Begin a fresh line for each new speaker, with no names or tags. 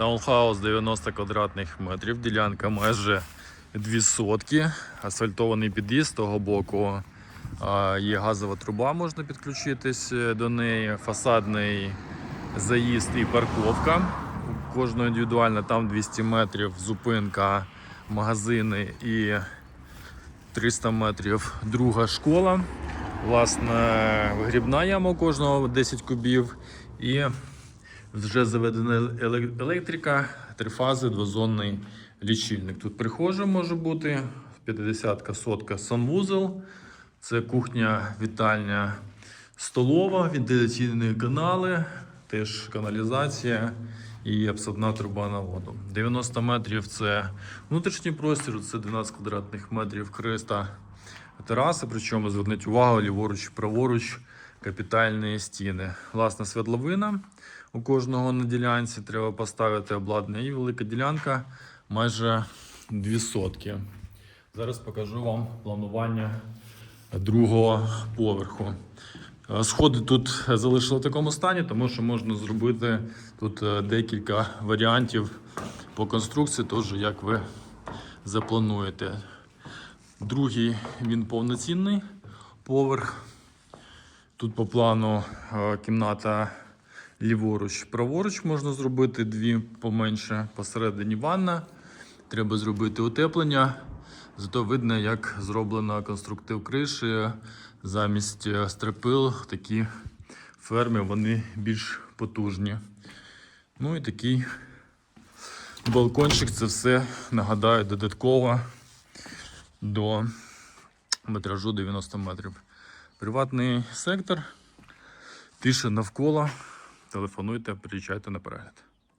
Таунхаус 90 квадратних метрів, ділянка майже 2 сотки, асфальтований під'їзд з того боку. Є газова труба, можна підключитись е, до неї, фасадний заїзд і парковка. У кожного індивідуально там 200 метрів, зупинка, магазини і 300 метрів друга школа. Власне, вигрібна яма у кожного 10 кубів. І вже заведена електрика, трифази, двозонний лічильник. Тут прихожа може бути, 50-ка, сотка, санвузол. Це кухня, вітальня, столова, вентиляційні канали, теж каналізація і обсадна труба на воду. 90 метрів це внутрішній простір, це 12 квадратних метрів криста тераси, причому зверніть увагу, ліворуч, праворуч, капітальні стіни. Власна світловина у кожного на ділянці треба поставити обладнання і велика ділянка майже 2 сотки. Зараз покажу вам планування другого поверху. Е, Сходи тут залишили в такому стані, тому що можна зробити тут е, декілька варіантів по конструкції, теж як ви заплануєте. Другий він повноцінний поверх. Тут по плану е, кімната ліворуч, праворуч можна зробити дві поменше. Посередині ванна. Треба зробити утеплення. Зато видно, як зроблено конструктив криші. Замість е, стропил такі ферми вони більш потужні. Ну і такий балкончик це все нагадаю додатково до метражу 90 метрів. Приватний сектор, тиша навколо. Телефонуйте, приїжджайте на перегляд.